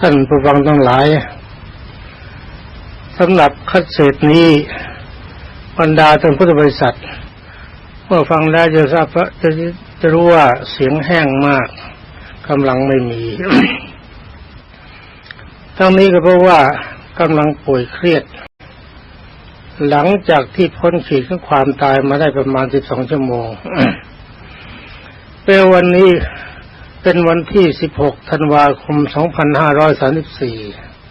ท่านผู้ฟังทั้งหลายสำหรับคัดเศษนี้บรรดาท่านพุทธบริษัท เมื่อฟังแล้วจะทราบจะจะรู้ว่าเสียงแห้งมากกำลังไม่มี ทั้งนี้ก็เพราะว่ากำลังป่วยเครียด หลังจากที่พ้นขีดของความตายมาได้ประมาณ12ชั่วโมงเป็นวันนี้ เป็นวันที่ 16 ธันวาคม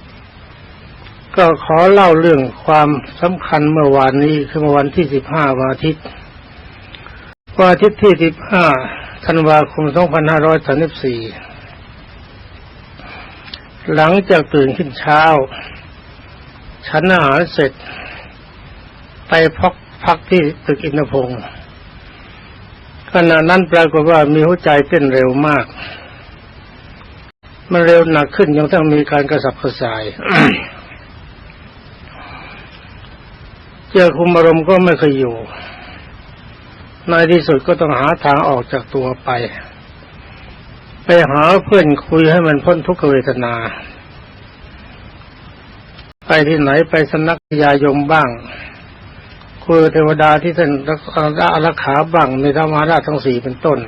2534 ก็ขอเล่าเรื่องความสำคัญเมื่อวานนี้คือเมื่อวันที่ 15 วันอาทิตย์วันอาทิตย์ที่ 15 ธันวาคม 2534 หลังจากตื่นขึ้นเช้า ฉันอาหารเสร็จ ไปพักพักที่ตึกอินทพงศ์ ขณะนั้นปรากฏว่ามีหัวใจเต้นเร็วมาก มันเร็วหนักขึ้นยังต้องมีการกระสับกระส่ายเจ้าคุมอารมณ์ก็ไม่เคยอยู่ ในที่สุดก็ต้องหาทางออกจากตัวไป ไปหาเพื่อนคุยให้มันพ้นทุกขเวทนา ไปที่ไหนไปสนักยายมบ้าง คุยกับเทวดาที่ท่านอารักขาบ้างในธรรมาราชทั้งสี่เป็นต้น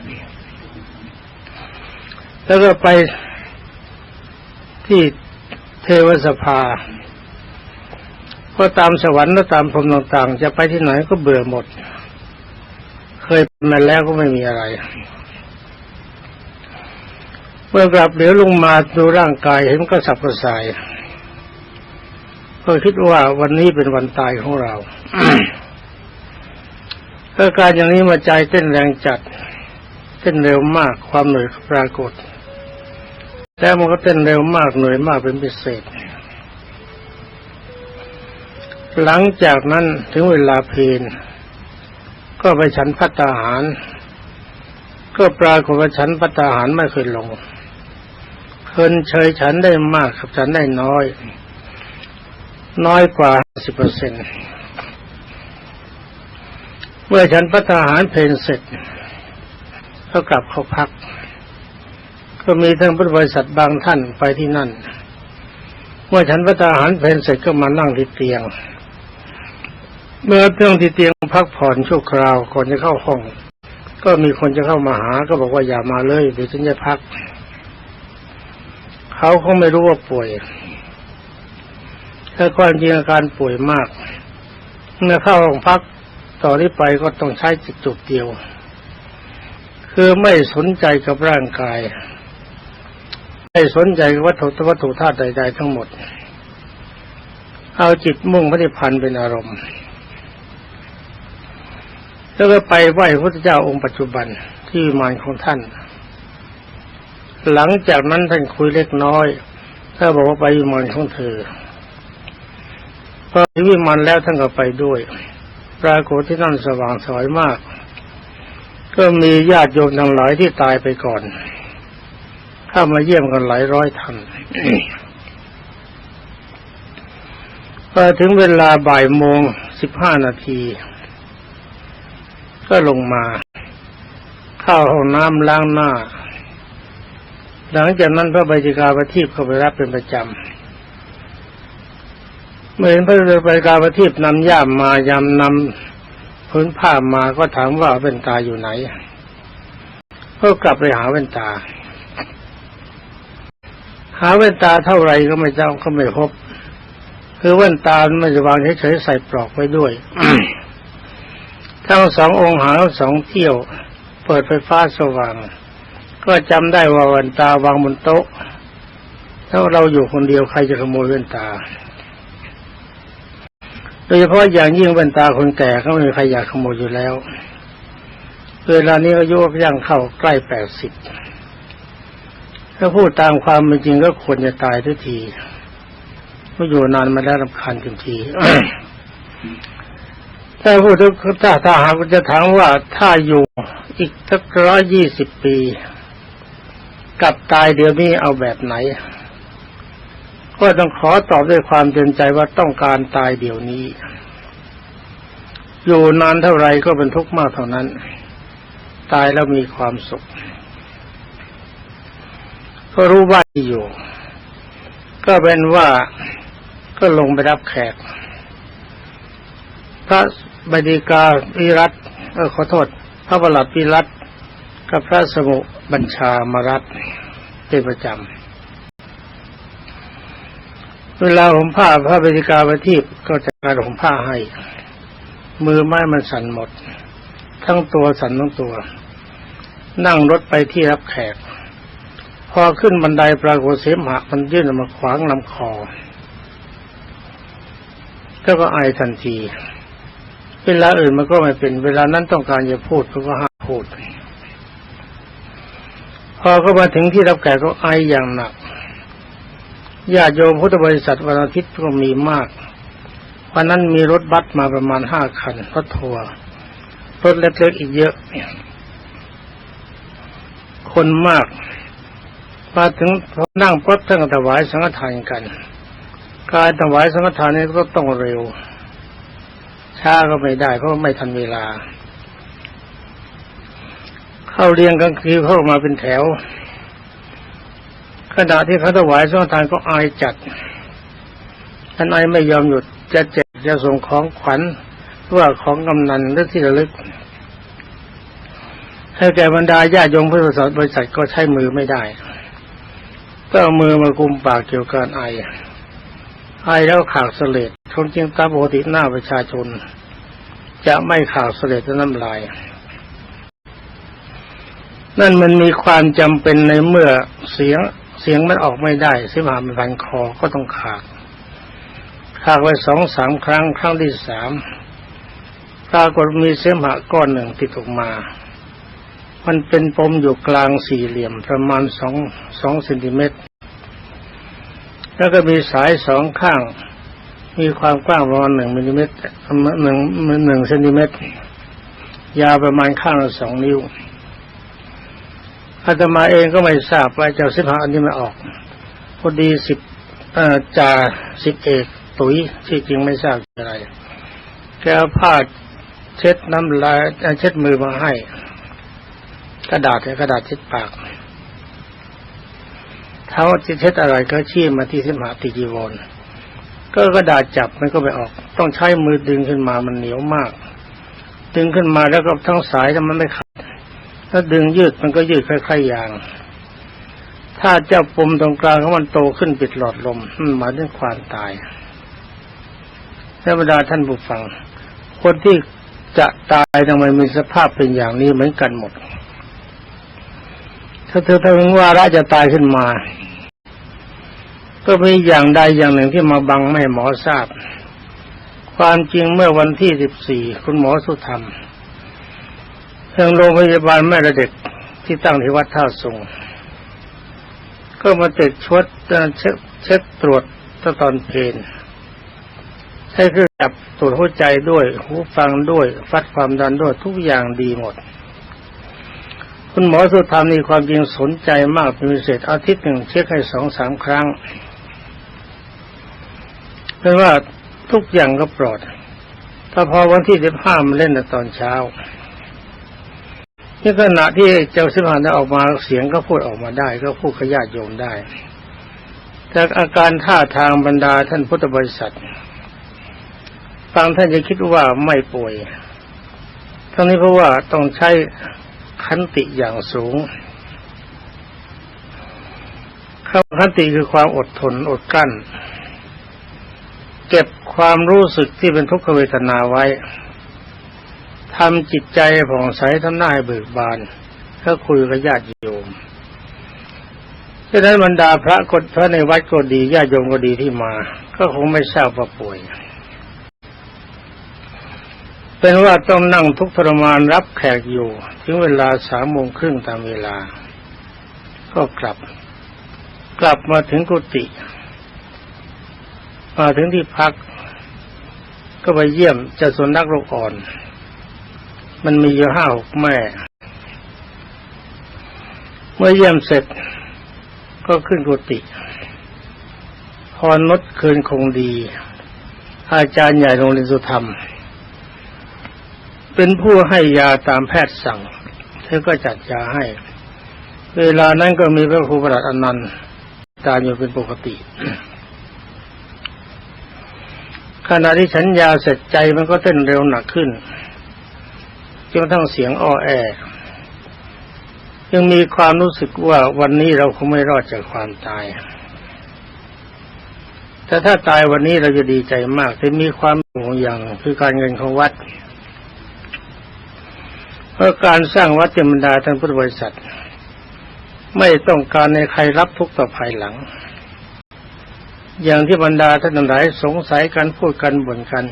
แล้วก็ไปที่เทวสภา ก็ตามสวรรค์และตามพรมต่างๆ จะไปที่ไหนก็เบื่อหมด เคยมาแล้วก็ไม่มีอะไร เมื่อกลับเหลียวลงมาดูร่างกายเห็นก็สับกระส่ายก็คิดว่าวันนี้เป็นวันตายของเรา อาการอย่างนี้มาใจเต้นแรงจัด เต้นเร็วมากความเหนื่อยปรากฏ แต่มันก็เต้นเร็วมากเหนื่อยมากเป็นพิเศษ หลังจากนั้นถึงเวลาเพลนก็ไปฉันพัตตาหาร ก็ปรากฏว่าฉันพัตตาหารไม่เคยลงเพิ่นเฉยฉันได้มากกับฉันได้น้อย น้อยกว่าสิบเปอร์เซ็นต์ เมื่อฉันพัตตาหารเพลนเสร็จก็กลับเข้าพัก ก็มีทั้งพุทธบริษัทบางท่านไปที่นั่น เมื่อฉันพัตตาหารเพลนเสร็จก็มานั่งที่เตียง เมื่อเพื่องที่เตียงพักผ่อนชั่วคราวก่อนจะเข้าห้อง ก็มีคนจะเข้ามาหา ก็บอกว่าอย่ามาเลยเดี๋ยวฉันจะพัก เขาคงไม่รู้ว่าป่วยแต่ความจริงอาการป่วยมากเมื่อเข้าห้องพัก ต่อนนี้ไปก็ต้องใช้จิตจุดเดียว คือไม่สนใจกับร่างกาย ไม่สนใจกับวัตถุวัตถุธาตุใดๆทั้งหมด เอาจิตมุ่งพระนิพพานเป็นอารมณ์แล้วก็ไปไหว้พระพุทธเจ้าองค์ปัจจุบันที่มานของท่าน หลังจากนั้นท่านคุยเล็กน้อยถ้าบอกว่าไปวิมานของเธอพอถึงวิมานแล้วท่านก็ไปด้วย ปรากฏที่นั่นสว่างสวยมาก ก็มีญาติโยมทั้งหลายที่ตายไปก่อน เข้ามาเยี่ยมกันหลายร้อยท่านพอถึงเวลาบ่ายโมงสิบห้านาที ก็ลงมา เข้าห้องน้ำล้างหน้า หลังจากนั้นพระบัญชาการประทีปเข้าไปรับเป็นประจำ เมื่อเห็นพระบัญชาการประทีปนำย่ามมายำนำพื้นผ้ามาก็ถามว่าเป็นตาอยู่ไหนก็กลับไปหาเวนตา หาเวนตาเท่าไรก็ไม่เจ้าก็ไม่พบ คือเวนตาไม่จะวางเฉยๆใส่ปลอกไว้ด้วยทั้งสององค์หาสองเที่ยว เปิดไฟฟ้าสว่าง ก็จำได้ว่าเวนตาวางบนโต๊ะถ้าเราอยู่คนเดียวใครจะขโมยเวนตา โดยเฉพาะอย่างยิ่งเวนตาคนแก่เขาไม่มีใครอยากขโมยอยู่แล้ว เวลานี้อายุย่างเข้าใกล้แปดสิบถ้าพูดตามความเป็นจริงก็ควรจะตายทุกทีเพราะอยู่นานมาแล้วรำคาญทันทีถ้าพูดถึงถ้าถ้าหากจะถามว่าถ้าอยู่อีกสักร้อยยี่สิบปี กับตายเดี๋ยวนี้เอาแบบไหน ก็ต้องขอตอบด้วยความเต็มใจว่าต้องการตายเดี๋ยวนี้ อยู่นานเท่าไรก็เป็นทุกข์มากเท่านั้น ตายแล้วมีความสุข ก็รู้ว่าอยู่ ก็เป็นว่าก็ลงไปรับแขก พระบดีกาวิรัตเออขอโทษ พระประหลัดวิรัตกับพระสมุบัญชามารับเป็นประจำ เวลาผมผ้าพระบดีกาประทีปก็จะการผมผ้าให้ มือไม้มันสั่นหมด ทั้งตัวสั่นทั้งตัว นั่งรถไปที่รับแขก พอขึ้นบันไดปรากฏเสมหะมันยื่นออกมาขวางลำคอก็ก็ไอทันที เวลาอื่นมันก็ไม่เป็น เวลานั้นต้องการจะพูดก็ห้ามพูด พอก็มาถึงที่รับแขกก็ไออย่างหนัก ญาติโยมพุทธบริษัทวันอาทิตย์ก็มีมาก วันนั้นมีรถบัสมาประมาณห้าคันรถทัวร์รถเล็กๆอีกเยอะ คนมากมาถึงพอนั่งปั๊บท่านก็ถวายสังฆทานกัน การถวายสังฆทานนี้ก็ต้องเร็ว ช้าก็ไม่ได้เพราะไม่ทันเวลา เข้าเรียงกันคือเข้ามาเป็นแถว ขณะที่เขาถวายสังฆทานก็อายจัดท่านอายไม่ยอมหยุดจะแจกจะส่งของขวัญหรือว่าของกำนันหรือที่ระลึก ให้แก่บรรดาญาโยมพุทธศาสนบริษัทก็ใช้มือไม่ได้ก็เอามือมากุมปากเกี่ยวกับไอ ไอแล้วขากเสลดคนจริงตามปกติหน้าประชาชน จะไม่ขากเสลดและน้ำลาย นั่นมันมีความจำเป็นในเมื่อเสียง เสียงมันออกไม่ได้เสมหะมันพันคอก็ต้องขากขากไว้สองสามครั้งครั้งที่สามปรากฏมีเสมหะก้อนหนึ่งติดออกมา มันเป็นปมอยู่กลางสี่เหลี่ยมประมาณสองสองเซนติเมตร แล้วก็มีสายสองข้าง มีความกว้างประมาณหนึ่งมิลลิเมตรหนึ่งหนึ่งเซนติเมตร ยาวประมาณข้างละสองนิ้ว อาตมาเองก็ไม่ทราบว่าเจ้าสิบหาอันนี้มาออกพอดีสิบจ่าสิบเอกตุ๋ยที่จริงไม่ทราบอะไรแกเอาผ้าเช็ดน้ำลายเช็ดมือมาให้ กระดาษกระดาษเช็ดปากเขาจะเช็ดอะไรก็ชี้มาที่สิมหาติจีวรก็กระดาษจับมันก็ไม่ออก ต้องใช้มือดึงขึ้นมามันเหนียวมาก ดึงขึ้นมาแล้วก็ทั้งสายถ้ามันไม่ขาด ถ้าดึงยืดมันก็ยืดคล้ายๆอย่าง ถ้าเจ้าปมตรงกลางของมันโตขึ้นปิดหลอดลมมันหมายถึงความตายธรรมดาท่านผู้ฟัง คนที่จะตายทำไมมีสภาพเป็นอย่างนี้เหมือนกันหมด ถ้าเธอถึงว่าระจะตายขึ้นมา ก็มีอย่างใดอย่างหนึ่งที่มาบังไม่ให้หมอทราบ ความจริงเมื่อวันที่สิบสี่คุณหมอสุธรรม ทางโรงพยาบาลแม่ระเด็กที่ตั้งที่วัดท่าสงก็มาติดชดเช็คเช็คตรวจตอนเพลนใช้เครื่องจับตรวจหัวใจด้วย หูฟังด้วยฟัดความดันด้วยทุกอย่างดีหมด คุณหมอสุธรรมนี่ความจริงสนใจมากเป็นพิเศษอาทิตย์หนึ่งเช็คให้สองสามครั้งเป็นว่าทุกอย่างก็ปลอด ถ้าพอวันที่สิบห้ามาเล่นในตอนเช้า นี่ขณะที่เจ้าสิบห้าได้ออกมาเสียงก็พูดออกมาได้ ก็พูดขยาดโยมได้แต่อาการท่าทางบรรดาท่านพุทธบริษัทฟังท่านจะคิดว่าไม่ป่วยทั้งนี้เพราะว่าต้องใช้ขันติอย่างสูงคำขันติคือความอดทนอดกั้น เก็บความรู้สึกที่เป็นทุกขเวทนาไว้ ทำจิตใจผ่องใสทำหน้าให้เบิกบานก็คุยกับญาติโยมฉะนั้นบรรดาพระกฎพระในวัดก็ดีญาติโยมก็ดีที่มา ก็คงไม่ทราบว่าป่วย เป็นว่าต้องนั่งทุกทรมานรับแขกอยู่ ถึงเวลาสามโมงครึ่งตามเวลา ก็กลับ กลับมาถึงกุฏิมาถึงที่พัก ก็ไปเยี่ยมเจ้าสุนัขโรคอ่อน มันมีอยู่ห้าหกแม่ เมื่อเยี่ยมเสร็จก็ขึ้นกุฏิพอนดคืนคงดี อาจารย์ใหญ่โรงเรียนสุธรรม เป็นผู้ให้ยาตามแพทย์สั่งเธอก็จัดยาให้ เวลานั้นก็มีพระครูประหลัดอนันต์ตามอยู่เป็นปกติขณะที่ฉันยาเสร็จใจมันก็เต้นเร็วหนักขึ้น จนกระทั่งเสียงอ้อแอยังมีความรู้สึกว่าวันนี้เราคงไม่รอดจากความตาย แต่ถ้าตายวันนี้เราจะดีใจมาก แต่มีความห่วงอย่างคือการเงินของวัด เพราะการสร้างวัดเจมดาทานพุทธบริษัท ไม่ต้องการในใครรับทุกต่อภายหลัง อย่างที่บรรดาท่านหลายสงสัยกันพูดกันบ่นกัน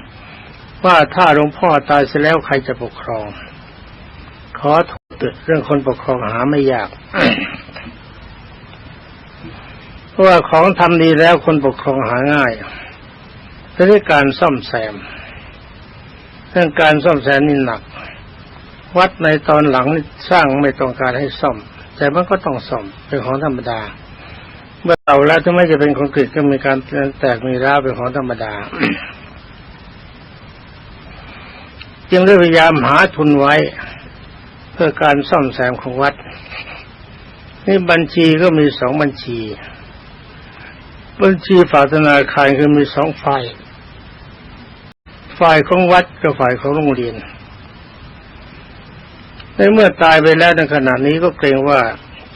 ว่าถ้าหลวงพ่อตายเสียแล้วใครจะปกครอง ขอโทษเรื่องคนปกครองหาไม่ยากเพราะว่าของทำดีแล้วคนปกครองหาง่ายแต่ที่การซ่อมแซม เรื่องการซ่อมแซมนี่หนัก วัดในตอนหลังนี่สร้างไม่ต้องการให้ซ่อม แต่มันก็ต้องซ่อมเป็นของธรรมดา เมื่อเราแล้วถ้าไม่จะเป็นคอนกรีตก็มีการแตกมีร้าวเป็นของธรรมดา จึงได้พยายามหาทุนไว้ เพื่อการซ่อมแซมของวัด นี่บัญชีก็มีสองบัญชี บัญชีฝากธนาคารคือมีสองฝ่าย ฝ่ายของวัดกับฝ่ายของโรงเรียนในเมื่อตายไปแล้วในขณะนี้ก็เกรงว่า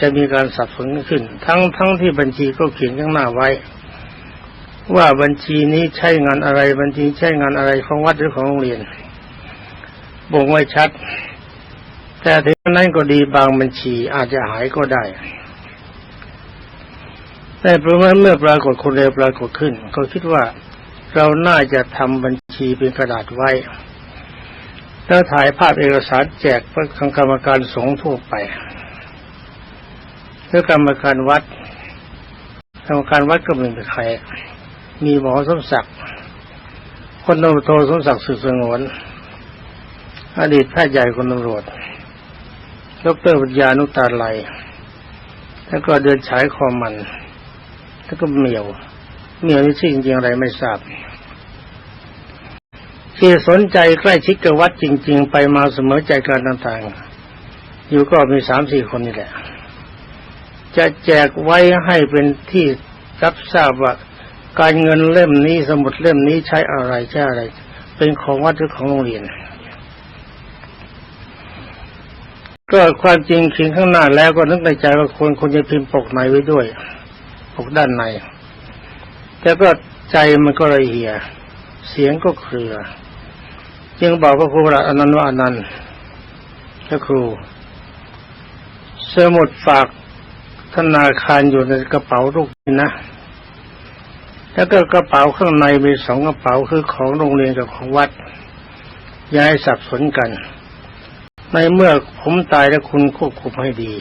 จะมีการสับสนขึ้น ทั้งทั้งที่บัญชีก็เขียนข้างหน้าไว้ ว่าบัญชีนี้ใช้งานอะไรบัญชีใช้งานอะไรของวัดหรือของโรงเรียน บ่งไว้ชัด แต่ถึงนั้นก็ดีบางบัญชีอาจจะหายก็ได้ แต่เพราะว่าเมื่อปรากฏคนเร็วปรากฏขึ้น ก็คิดว่าเราน่าจะทำบัญชีเป็นกระดาษไว้ แล้วถ่ายภาพเอกสารแจกเพื่อกรรมการสงฆ์ทั่วไปเพื่อกรรมการวัดกรรมการวัดก็ไม่เป็นใคร มีหมอสมศักดิ์คนตำรวจโทสมศักดิ์สุดสงวน อดีตแพทย์ใหญ่คนตำรวจดรปัญญานุตาไลแล้วก็เดินฉายคอมัน แล้วก็เหมียว เหมียวนี่ชื่อจริงๆอะไรไม่ทราบที่สนใจใกล้ชิดกับวัดจริง ๆ ไปมาเสมอใจการต่างๆ อยู่ก็มีสามสี่คนนี่แหละ จะแจกไว้ให้เป็นที่รับทราบว่าการเงินเล่มนี้สมุดเล่มนี้ใช้อะไรใช้อะไร เป็นของวัดหรือของโรงเรียน ก็ความจริงเขียนข้างหน้าแล้วก็นึกในใจว่าควรควรจะพิมพ์ปกในไว้ด้วย ปกด้านในแต่ก็ใจมันก็ระเหีย เสียงก็เครือ จึงบอกพระครูประอนันต์ว่าอนันต์พระครู สมุดฝากธนาคารอยู่ในกระเป๋าลูกนี่นะ แล้วก็กระเป๋าข้างในมีสองกระเป๋าคือของโรงเรียนกับของวัดย่าให้สับสนกัน ในเมื่อผมตายแล้วคุณควบคุมให้ดี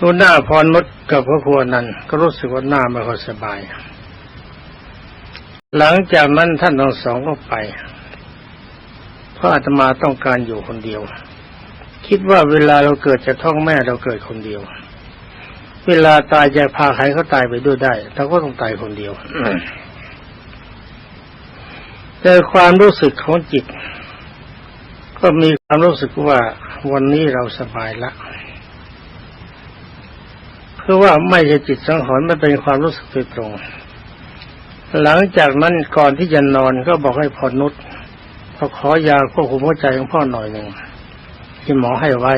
ดูหน้าพรนุชกับพระครูอนันก็รู้สึกว่าหน้าไม่ค่อยสบาย หลังจากนั้นท่านทั้งสองก็ไป เพราะอาตมาต้องการอยู่คนเดียว คิดว่าเวลาเราเกิดจากท้องแม่เราเกิดคนเดียว เวลาตายจะพาใครเขาตายไปด้วยได้เราก็ต้องตายคนเดียวแต่ความรู้สึกของจิต ก็มีความรู้สึกว่าวันนี้เราสบายละคือว่าไม่ใช่จิตสังหรณ์ไม่เป็นความรู้สึกโดยตรง หลังจากนั้นก่อนที่จะนอนก็บอกให้พอนุชพอขอยาควบคุมหัวใจของพ่อหน่อยหนึ่งที่หมอให้ไว้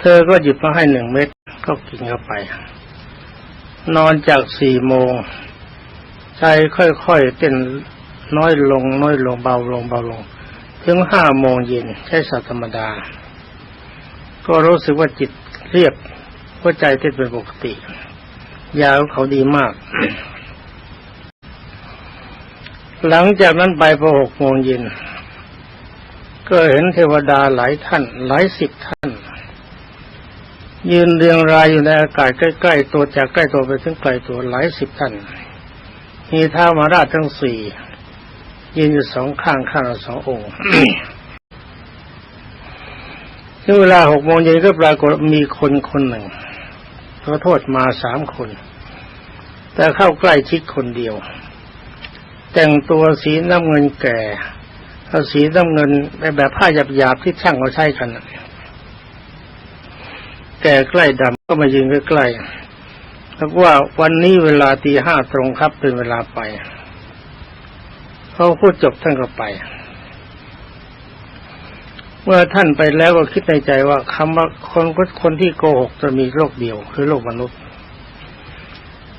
เธอก็หยิบมาให้หนึ่งเม็ดก็กินเข้าไป นอนจากสี่โมงใจค่อยๆเต้นน้อยลงน้อยลงเบาลงเบาลง ถึงห้าโมงเย็นใช้สัตว์ธรรมดา ก็รู้สึกว่าจิตเรียบหัวใจเต้นเป็นปกติ ยาของเขาดีมาก หลังจากนั้นไปพอหกโมงเย็นก็เห็นเทวดาหลายท่าน หลายสิบท่าน ยืนเรียงรายอยู่ในอากาศใกล้ๆตัวจากใกล้ตัวไปถึงไกลตัวหลายสิบท่านมีท้าวมาราชทั้งสี่ ยืนอยู่สองข้างข้างละสององค์ถึงเวลาหกโมงเย็นก็ปรากฏมีคนคนหนึ่งขอโทษมาสามคน แต่เข้าใกล้ชิดคนเดียว แต่งตัวสีน้ำเงินแก่เอาสีน้ำเงินแบบผ้าหยาบๆที่ช่างเขาใช้กันแก่ใกล้ดำก็มายืนใกล้ๆแล้วว่าวันนี้เวลาตีห้าตรงครับเป็นเวลาไป พอพูดจบท่านก็ไป เมื่อท่านไปแล้วก็คิดในใจว่าคำว่าคนคนที่โกหกจะมีโลกเดียว คือโลกมนุษย์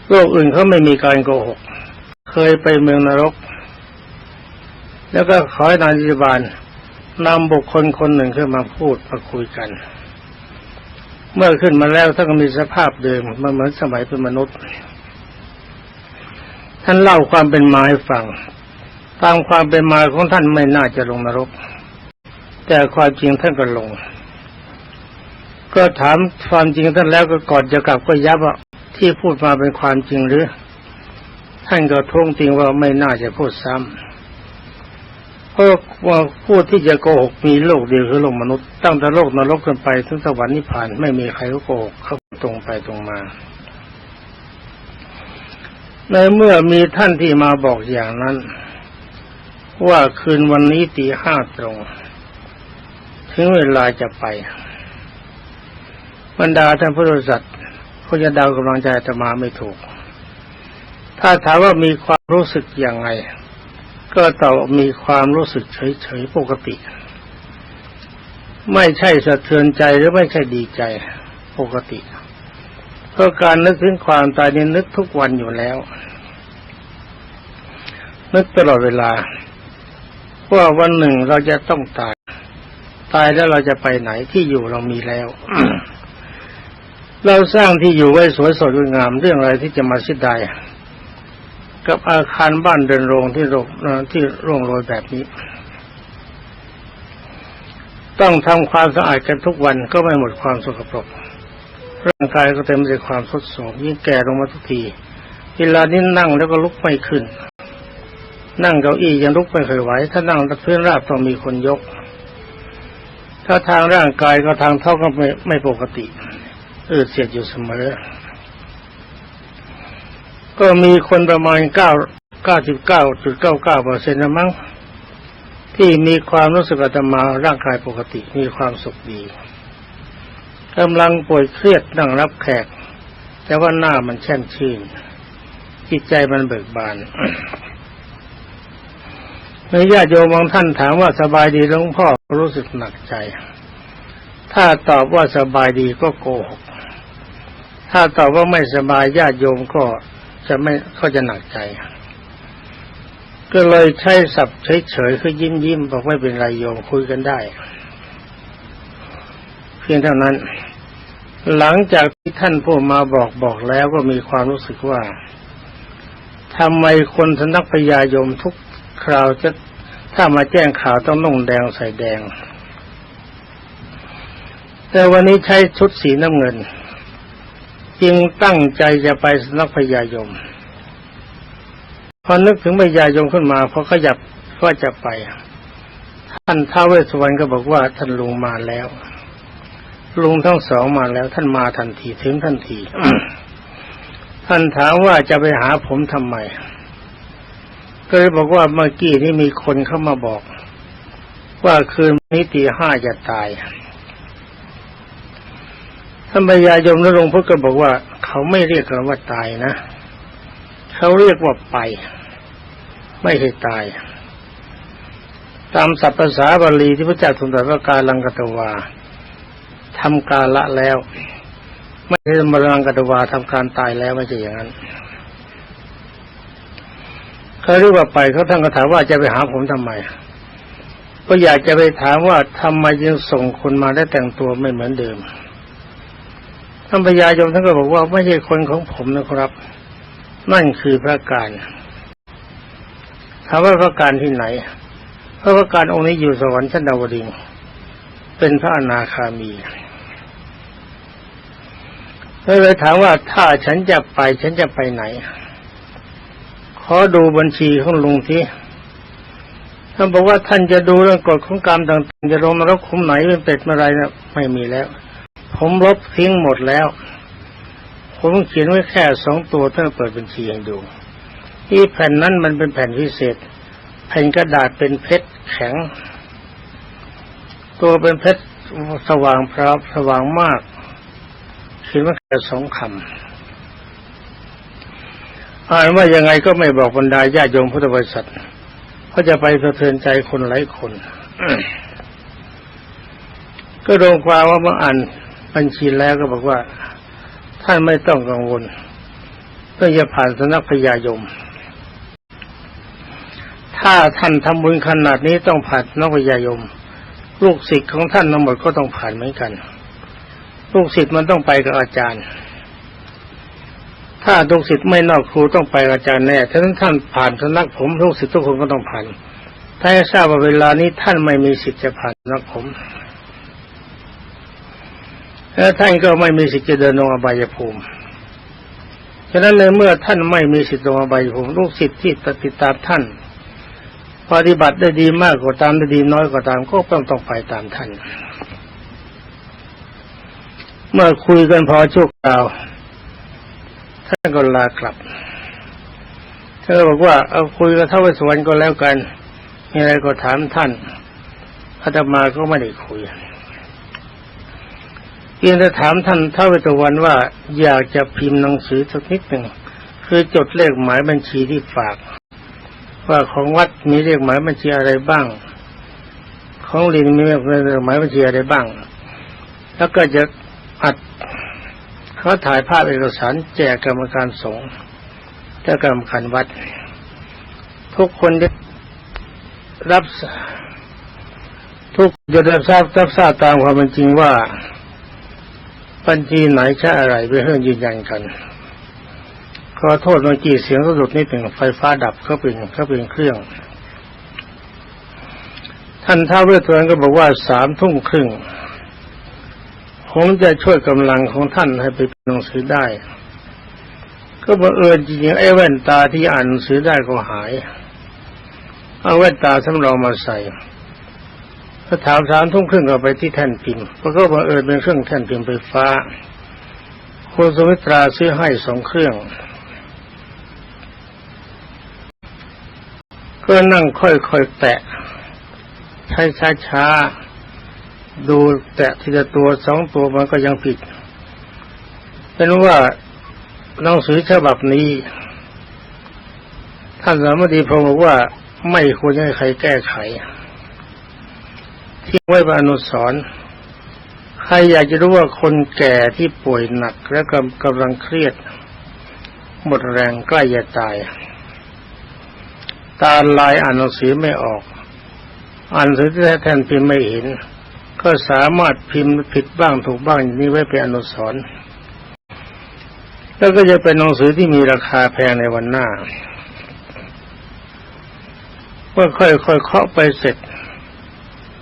โลกอื่นเขาไม่มีการโกหก เคยไปเมืองนรก แล้วก็ขอให้นายจิบาลนำบุคคลคนหนึ่งขึ้นมาพูดมาคุยกัน เมื่อขึ้นมาแล้วท่านก็มีสภาพเดิมมันเหมือนสมัยเป็นมนุษย์ ท่านเล่าความเป็นมาให้ฟัง ตามความเป็นมาของท่านไม่น่าจะลงนรก แต่ความจริงท่านก็ลง ก็ถามความจริงท่านแล้วก็ก่อนจะกลับก็ยับว่าที่พูดมาเป็นความจริงหรือ ท่านก็ท้วงติงว่าไม่น่าจะพูดซ้ำเพราะว่าพูดที่จะโกหกมีโลกเดียวคือโลกมนุษย์ตั้งแต่โลกนรกขึ้นไปถึงสวรรค์นิพพานไม่มีใครเขาโกหกเขาตรงไปตรงมาในเมื่อมีท่านที่มาบอกอย่างนั้น ว่าคืนวันนี้ตีห้าตรง ถึงเวลาจะไป บรรดาท่านพุทธสัตว์พจะเดากำลังใจอาตมาไม่ถูก ถ้าถามว่ามีความรู้สึกอย่างไง ก็ตอบว่ามีความรู้สึกเฉยๆปกติ ไม่ใช่สะเทือนใจหรือไม่ใช่ดีใจปกติเพราะการนึกถึงความตายนี่นึกทุกวันอยู่แล้ว นึกตลอดเวลา ว่าวันหนึ่งเราจะต้องตาย ตายแล้วเราจะไปไหนที่อยู่เรามีแล้วเราสร้างที่อยู่ไว้สวยสดงามเรื่องอะไรที่จะมาเสียดายกับอาคารบ้านเดินโรงที่โรงที่ร่วงโรยแบบนี้ ต้องทำความสะอาดกันทุกวันก็ไม่หมดความสกปรกร่างกายก็เต็มไปด้วยความทรุดโทรมยิ่งแก่ลงมาทุกทีเวลานี้นั่งแล้วก็ลุกไม่ขึ้น นั่งเก้าอี้ยังลุกไม่เคยไหว ถ้านั่งพื้นราบต้องมีคนยก ถ้าทางร่างกายก็ทางเท้าก็ไม่ไม่ปกติอืดเสียดอยู่เสมอ ก็มีคนประมาณเก้าเก้าสิบเก้าจุดเก้าเก้าเปอร์เซ็นต์นะมั้งที่มีความรู้สึกอาตมาร่างกายปกติมีความสุขดีกำลังป่วยเครียดนั่งรับแขก แต่ว่าหน้ามันแช่มชื่น จิตใจมันเบิกบาน ญาติโยมบางท่านถามว่าสบายดีหลวงพ่อรู้สึกหนักใจ ถ้าตอบว่าสบายดีก็โกหก ถ้าตอบว่าไม่สบายญาติโยมก็จะไม่ก็จะหนักใจ ก็เลยใช้สับเฉยๆคือยิ้มยิ้มบอกไม่เป็นไรโยมคุยกันได้ เพียงเท่านั้น หลังจากที่ท่านผู้มาบอกบอกแล้วก็มีความรู้สึกว่าทำไมคนสนักพยายมทุก คราวจะถ้ามาแจ้งข่าวต้องนุ่งแดงใส่แดง แต่วันนี้ใช้ชุดสีน้ำเงิน จึงตั้งใจจะไปสนักพยายม พอนึกถึงพยายมขึ้นมาพอขยับว่าจะไป ท่านท้าวเวสสวรรณก็บอกว่าท่านลุงมาแล้ว ลุงทั้งสองมาแล้ว ท่านมาทันทีถึงทันที ท่านถามว่าจะไปหาผมทำไม ก็เลยบอกว่าเมื่อกี้นี้มีคนเข้ามาบอก ว่าคืนนี้ตีห้าจะตายท่านพญายมนรงพุทธก็บอกว่า เขาไม่เรียกกันว่าตายนะ เขาเรียกว่าไป ไม่ใช่ตาย ตามศัพท์ภาษาบาลีที่พระเจ้าทรงตรัสว่าการลังกตวาทำการละแล้ว ไม่ใช่มรังกตวาทำการตายแล้วไม่ใช่อย่างนั้น เขาเรียกว่าไปเขาท่านก็ถามว่าจะไปหาผมทำไม ก็อยากจะไปถามว่าทำไมยังส่งคนมาได้แต่งตัวไม่เหมือนเดิมท่านพญายมท่านก็บอกว่าไม่ใช่คนของผมนะครับ นั่นคือพระการถามว่าพระการที่ไหนพระการองค์นี้อยู่สวรรค์ชั้นดาวดึงเป็นพระอนาคามีเลยถามว่าถ้าฉันจะไป ฉันจะไปไหน ขอดูบัญชีของลุงทีท่านบอกว่าท่านจะดูเรื่องกฎของกรรมต่างๆจะลงนรกคุมไหนเป็นเป็ดเมื่อไรนะไม่มีแล้ว ผมลบทิ้งหมดแล้ว ผมเขียนไว้แค่สองตัวท่านเปิดบัญชีให้ดูที่แผ่นนั้นมันเป็นแผ่นพิเศษ แผ่นกระดาษเป็นเพชรแข็ง ตัวเป็นเพชรสว่างพราสว่างมากเขียนว่าแค่สองคำ อ่านว่ายังไงก็ไม่บอกบรรดาญาโยมพุทธบริษัทเพราะจะไปสะเทือนใจคนหลายคนก็ลงความว่าเมื่ออ่านบัญชีแล้วก็บอกว่า ท่านไม่ต้องกังวลต้องจะผ่านสนักพญายม ถ้าท่านทำบุญขนาดนี้ต้องผ่านนักพญายม ลูกศิษย์ของท่านทั้งหมดก็ต้องผ่านเหมือนกัน ลูกศิษย์มันต้องไปกับอาจารย์ ถ้าลูกศิษย์ไม่นอกครูต้องไปอาจารย์แน่ถ้าท่านผ่านสำนักผมลูกศิษย์ทุกคนก็ต้องผ่านถ้าทราบว่าเวลานี้ท่านไม่มีสิทธิ์จะผ่านสำนักผมและท่านก็ไม่มีสิทธิ์จะเดินลงอบายภูมิฉะนั้นในเมื่อท่านไม่มีสิทธิ์ลงอบายภูมิลูกศิษย์ที่ติดตามท่าน ปฏิบัติได้ดีมากกว่าตามได้ดีน้อยกว่าตามก็ต้องต้องไปตามท่าน เมื่อคุยกันพอชั่วคราว ท่านก็ลากลับท่านก็บอกว่าเอาคุยกับท้าวสวรรณก็แล้วกันมีอะไรก็ถามท่านอาตมาก็ไม่ได้คุยเพียงแต่ถามท่านท้าวเวสวรรณว่าอยากจะพิมพ์หนังสือสักนิดหนึ่งคือจดเลขหมายบัญชีที่ฝาก ว่าของวัดมีเลขหมายบัญชีอะไรบ้าง ของลินมีเลขหมายบัญชีอะไรบ้าง แล้วก็จะอัด เขาถ่ายภาพเอกสารแจกกรรมการสงฆ์และกรรมการวัด ทุกคนได้รับทุกจะได้ทราบรับทราบตามความเป็นจริงว่าบัญชีไหนใช้อะไรไปเพื่อยืนยันกัน ขอโทษเมื่อกี้เสียงสะดุดนิดหนึ่งไฟฟ้าดับเขาเป็นเขาเป็นเครื่อง ท่านท้าวเวสสวรรณก็บอกว่าสามทุ่มครึ่ง ผมจะช่วยกำลังของท่านให้ไปพิมพ์หนังสือได้ ก็บังเอิญจริงๆไอ้แว่นตาที่อ่านหนังสือได้ก็หาย เอาแว่นตาสำรองมาใส่พอถามสามทุ่มครึ่งก็ไปที่แท่นพิมพ์เพราะก็บังเอิญเป็นเครื่องแท่นพิมพ์ไฟฟ้าคุณสมิตราซื้อให้สองเครื่อง ก็นั่งค่อยๆแตะใช้ช้าๆ ดูแตะทีละตัวสองตัวมันก็ยังผิด เป็นว่าหนังสือฉบับนี้ ท่านสามดีพงศ์บอกว่าไม่ควรให้ใครแก้ไข ที่ไว้เป็นอนุสรณ์ใครอยากจะรู้ว่าคนแก่ที่ป่วยหนักและกำกำลังเครียด หมดแรงใกล้จะตาย ตาลายอ่านหนังสือไม่ออก อ่านหนังสือที่แทนพิมพ์ไม่เห็น ก็สามารถพิมพ์ผิดบ้างถูกบ้างอย่างนี้ไว้เป็นอนุสรณ์แล้วก็จะเป็นหนังสือที่มีราคาแพงในวันหน้าเมื่อค่อยๆเคาะไปเสร็จ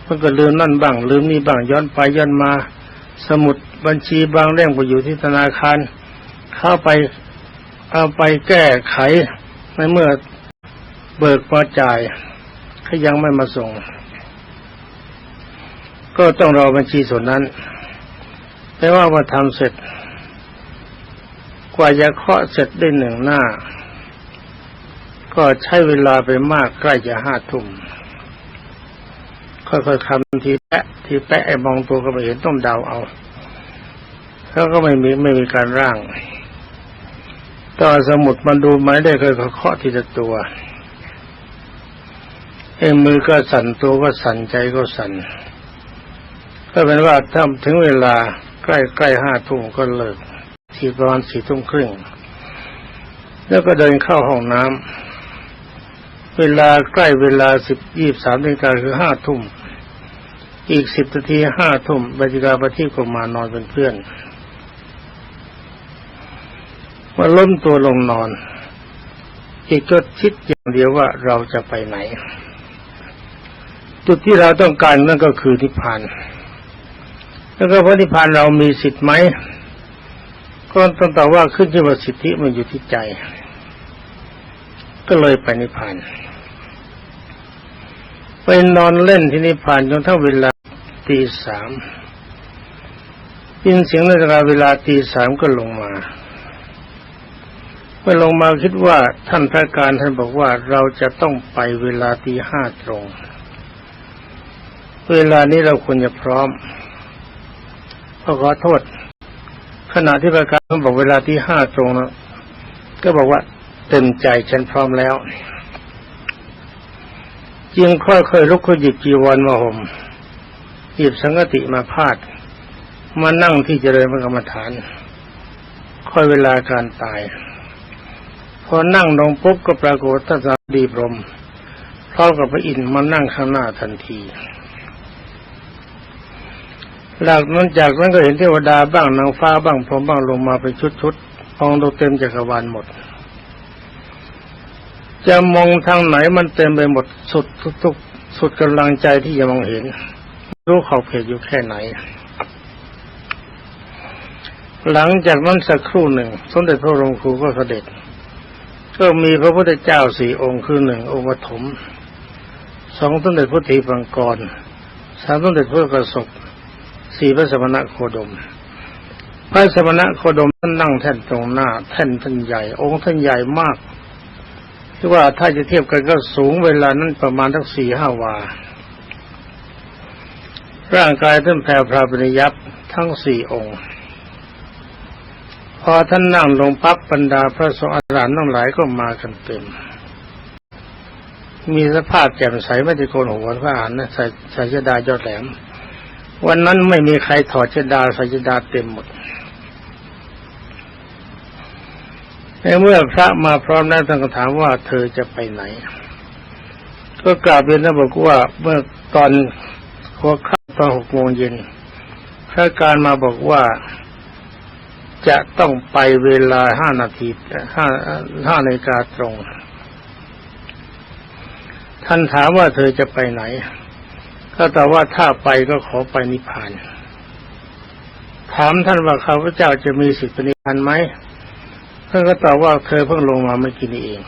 มันก็ลืมนั่นบ้าง ลืมนี่บ้างย้อนไปย้อนมา สมุดบัญชีบางเล่มไปอยู่ที่ธนาคาร เข้าไปเอาไปแก้ไขในเมื่อเบิกมาจ่ายเขายังไม่มาส่ง ก็ต้องรอบัญชีส่วนนั้น แต่ว่ามาทำเสร็จ กว่าจะเคาะเสร็จได้หนึ่งหน้า ก็ใช้เวลาไปมากใกล้จะห้าทุ่มค่อยๆคำทีแปะทีแปะไอ้มองตัวก็ไม่เห็นต้องเดาเอาแล้วก็ไม่มีไม่มีการร่างต่อสมุดมันดูไม่ได้เคยเคาะทีละตัวไอ้มือก็สั่นตัวก็สั่นใจก็สั่น ก็เป็นว่าถ้าถึงเวลาใกล้ใกล้ห้าทุ่มก็เลิกที่ประมาณสี่ทุ่มครึ่ง แล้วก็เดินเข้าห้องน้ำเวลาใกล้เวลาสิบยี่สามนาฬิกาคือห้าทุ่ม อีกสิบนาทีห้าทุ่มบรรยากาศที่ก็มานอนเป็นเพื่อนมาล้มตัวลงนอนอีกก็คิดอย่างเดียวว่าเราจะไปไหน จุดที่เราต้องการนั่นก็คือนิพพาน แล้วก็พระนิพพานเรามีสิทธิ์ไหมก็ต้องตอบว่าขึ้นที่ว่าสิทธิมันอยู่ที่ใจ ก็เลยไปนิพพานไปนอนเล่นที่นิพพานจนทั้งเวลาตีสามยินเสียงนาฬิกาเวลาตีสามก็ลงมาเมื่อลงมาคิดว่าท่านพระการท่านบอกว่าเราจะต้องไปเวลาตีห้าตรง เวลานี้เราควรจะพร้อม ก็ขอโทษ ขณะที่ประกาศเขาบอกเวลาที่ห้าตรงนะก็บอกว่าเต็มใจฉันพร้อมแล้ว จึงค่อยๆลุกขึ้นหยิบจีวรมาห่มหยิบสังกติมาพาด มานั่งที่เจริญพระกรรมฐาน ค่อยเวลาการตาย พอนั่งลงปุ๊บก็ปรากฏท่านสาดีพรมพร้อมกับพระอินทร์มานั่งข้างหน้าทันที หลังนั้นจากนั้นก็เห็นเทวดาบ้างนางฟ้าบ้างพรหมบ้างลงมาเป็นชุดๆมองดูเต็มจักรวาลหมด จะมองทางไหนมันเต็มไปหมดสุดทุกสุดกำลังใจที่จะมองเห็น รู้ขอบเขตอยู่แค่ไหน หลังจากนั้นสักครู่หนึ่ง สมเด็จพระรมครูก็เสด็จ ก็มีพระพุทธเจ้าสี่องค์คือหนึ่งองค์ปฐมสองสมเด็จพระทีปังกรสามสมเด็จพระกระสบ สี่พระสมณะโคดม พระสมณะโคดมท่านนั่งแท่นตรงหน้า แท่นท่านใหญ่ องค์ท่านใหญ่มากที่ว่าถ้าจะเทียบกันก็สูงเวลานั้นประมาณทั้งสี่ห้าวา ร่างกายท่านแผ่วพราบริยับทั้งสี่องค์ พอท่านนั่งลงปั๊บบรรดาพระสงฆ์อาจารย์ทั้งหลายก็มากันเต็ม มีสภาพแจ่มใสไม่ได้โกนหัวพระอานนะใส่ใส่ชดายอดแหลม วันนั้นไม่มีใครถอดชดาใส่ชดาเต็มหมดในเมื่อพระมาพร้อมแล้วท่านก็ถามว่าเธอจะไปไหน ก็กราบเรียนท่านบอกว่าเมื่อตอนหัวค่ำตอนหกโมงเย็นพระการมาบอกว่าจะต้องไปเวลาห้านาทีห้าห้านาฬิกาตรง ท่านถามว่าเธอจะไปไหน ก็แตอบว่าถ้าไปก็ขอไปนิพพาน ถามท่านว่าข้าพเจ้าจะมีสิทธิ์นิพพานไหมท่านก็ตอบว่าเธอเพิ่งลงมาเมื่อกี้นี้เอง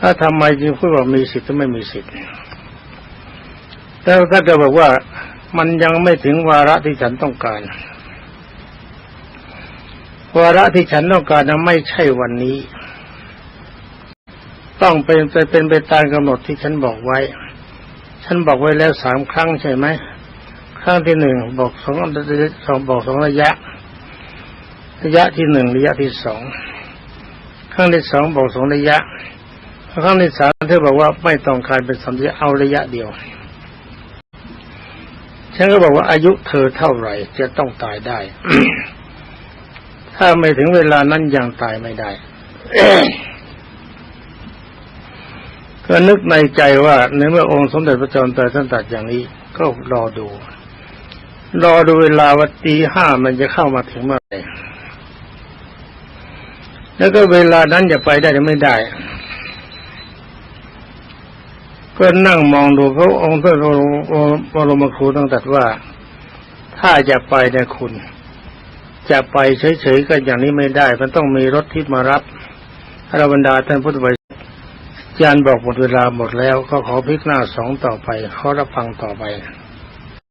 ถ้าทำไมจึงพูดว่ามีสิทธิ์หรือไม่มีสิทธิ์แล้วท่านก็บอกว่ามันยังไม่ถึงวาระที่ฉันต้องการ วาระที่ฉันต้องการนั้นไม่ใช่วันนี้ ต้องเป็นไปเป็นไปตามกำหนดที่ฉันบอกไว้ ฉันบอกไว้แล้วสามครั้งใช่ไหมครั้งที่หนึ่งบอกสองสองบอกสองระยะ ระยะที่หนึ่งระยะที่สองครั้งที่สองบอกสองระยะครั้งที่สามเธอบอกว่าไม่ต้องการเป็นสามยะเอาระยะเดียว ฉันก็บอกว่าอายุเธอเท่าไหร่ จะต้องตายได้ ถ้าไม่ถึงเวลานั้นยังตายไม่ได้ ก็นึกในใจว่าในเมื่อองค์สมเด็จพระจอมไตรท่านตรัสอย่างนี้ ก็รอดู รอดูเวลาว่าตีห้ามันจะเข้ามาถึงเมื่อไหร่แล้วก็เวลานั้นจะไปได้หรือไม่ได้ ก็นั่งมองดูพระองค์ท่านบรมครูตั้งแต่ว่า ถ้าจะไปเนี่ยคุณ จะไปเฉยๆก็อย่างนี้ไม่ได้ มันต้องมีรถที่มารับอรบรรดาท่านพุทธบริ ษัทยานบอกหมดเวลาหมดแล้วก็ขอพลิกหน้าสองต่อไปขอรับฟังต่อไป